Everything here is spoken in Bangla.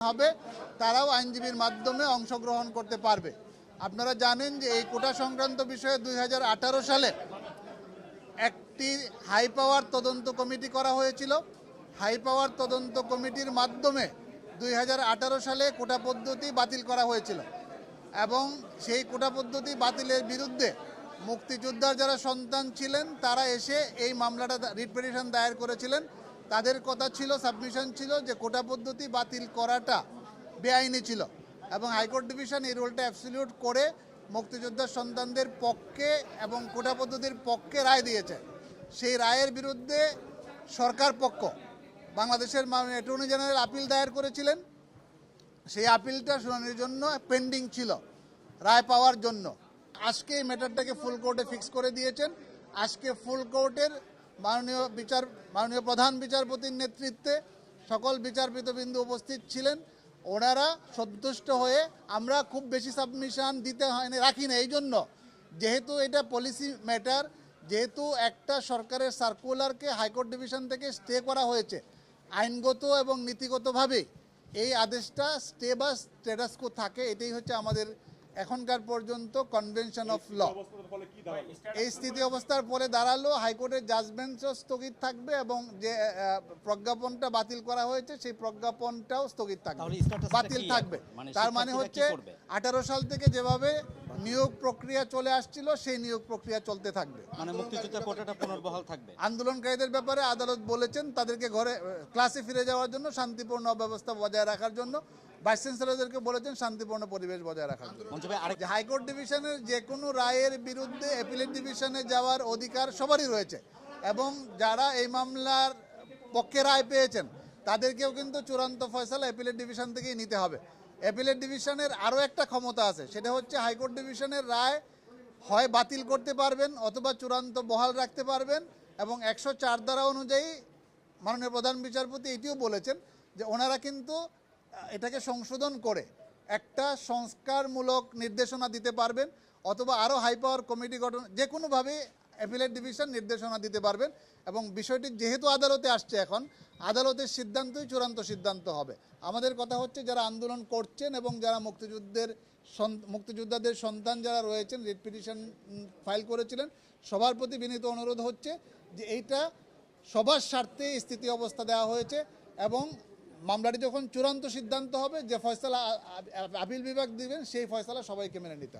হবে, তারাও আইনজীবীর মাধ্যমে অংশগ্রহণ করতে পারবে। আপনারা জানেন যে এই কোটা সংক্রান্ত বিষয়ে দুই হাজার আঠারো সালে একটি হাই পাওয়ার তদন্ত কমিটি করা হয়েছিল। হাই পাওয়ার তদন্ত কমিটির মাধ্যমে দুই হাজার আঠারো সালে কোটা পদ্ধতি বাতিল করা হয়েছিল এবং সেই কোটা পদ্ধতি বাতিলের বিরুদ্ধে মুক্তিযোদ্ধার যারা সন্তান ছিলেন, তারা এসে এই মামলাটা রিট পিটিশন দায়ের করেছিলেন। তাদের কথা ছিল সাবমিশন ছিল যে কোটা পদ্ধতি বাতিল করাটা বেআইনি ছিল এবং হাইকোর্ট ডিভিশন এই রোলটা অ্যাবসলিউট করে মুক্তিযোদ্ধার সন্তানদের পক্ষে এবং কোটা পদ্ধতির পক্ষে রায় দিয়েছে। সেই রায়ের বিরুদ্ধে সরকার পক্ষ, বাংলাদেশের অ্যাটর্নি জেনারেল আপিল দায়ের করেছিলেন। সেই আপিলটা শুনানির জন্য পেন্ডিং ছিল, রায় পাওয়ার জন্য। আজকে এই ম্যাটারটাকে ফুল কোর্টে ফিক্স করে দিয়েছেন। আজকে ফুল কোর্টের মাননীয় বিচার, মাননীয় প্রধান বিচারপতির নেতৃত্বে সকল বিচারপতিবৃন্দ উপস্থিত ছিলেন। ওনারা সন্তুষ্ট হয়ে আমরা খুব বেশি সাবমিশন দিতে হয়নি, রাখি না এই জন্য যেহেতু এটা পলিসি ম্যাটার যেহেতু একটা সরকারের সার্কুলারকে হাইকোর্ট ডিভিশন থেকে স্টে করা হয়েছে, আইনগত এবং নীতিগতভাবে এই আদেশটা স্টে বা স্টেটাসকো থাকে, এটাই হচ্ছে আমাদের এখনকার পর্যন্ত কনভেনশন অফ ল এই স্থিতি অবস্থার পরে দাঁড়াল হাইকোর্টের জাজমেন্টও স্থগিত থাকবে এবং যে প্রজ্ঞাপনটা বাতিল করা হয়েছে সেই প্রজ্ঞাপনটাও স্থগিত থাকবে। বাতিল থাকবে। মানে তার মানে হচ্ছে আঠারো সাল থেকে যেভাবে নিয়োগ প্রক্রিয়া চলে আসছিল সেই নিয়োগ প্রক্রিয়া চলতে থাকবে। মানে মুক্তিযুদ্ধের কোটাটা পুনর্বহাল থাকবে? আন্দোলনকারীদের ব্যাপারে আদালত বলেছেন তাদেরকে ঘরে ক্লাসে ফিরে যাওয়ার জন্য শান্তিপূর্ণ অব্যবস্থা বজায় রাখার জন্য। ভাইস চ্যান্সেলরদেরকে বলেছেন শান্তিপূর্ণ পরিবেশ বজায় রাখার জন্য। হাইকোর্ট ডিভিশনের যে কোনো রায়ের বিরুদ্ধে অ্যাপিলেট ডিভিশনে যাওয়ার অধিকার সবারই রয়েছে। এবং যারা এই মামলার পক্ষে রায় পেয়েছেন তাদেরকেও কিন্তু চূড়ান্ত ফয়সালা অ্যাপিলেট ডিভিশন থেকেই নিতে হবে। অ্যাপিলেট ডিভিশনের আরও একটা ক্ষমতা আছে সেটা হচ্ছে হাইকোর্ট ডিভিশনের রায় হয় বাতিল করতে পারবেন অথবা চূড়ান্ত বহাল রাখতে পারবেন এবং একশো চার ধারা অনুযায়ী মাননীয় প্রধান বিচারপতি এটিও বলেছেন যে ওনারা কিন্তু এটাকে সংশোধন করে একটা সংস্কারমূলক নির্দেশনা দিতে পারবেন অথবা আরও হাই পাওয়ার কমিটি গঠন যে কোনোভাবে অ্যাপিলেট ডিভিশন নির্দেশনা দিতে পারবেন এবং বিষয়টি যেহেতু আদালতে আসছে এখন, আদালতের সিদ্ধান্তই চূড়ান্ত সিদ্ধান্ত হবে। আমাদের কথা হচ্ছে যারা আন্দোলন করছেন এবং যারা মুক্তিযুদ্ধের মুক্তিযোদ্ধাদের সন্তান যারা রয়েছেন রিট পিটিশন ফাইল করেছিলেন, সবার প্রতি বিনীত অনুরোধ হচ্ছে যে এইটা সবার স্বার্থে স্থিতি অবস্থা দেওয়া হয়েছে এবং মামলাটি যখন চূড়ান্ত সিদ্ধান্ত হবে, যে ফয়সালা আপিল বিভাগ দিবেন, সেই ফয়সলা সবাইকে মেনে নিতে হবে।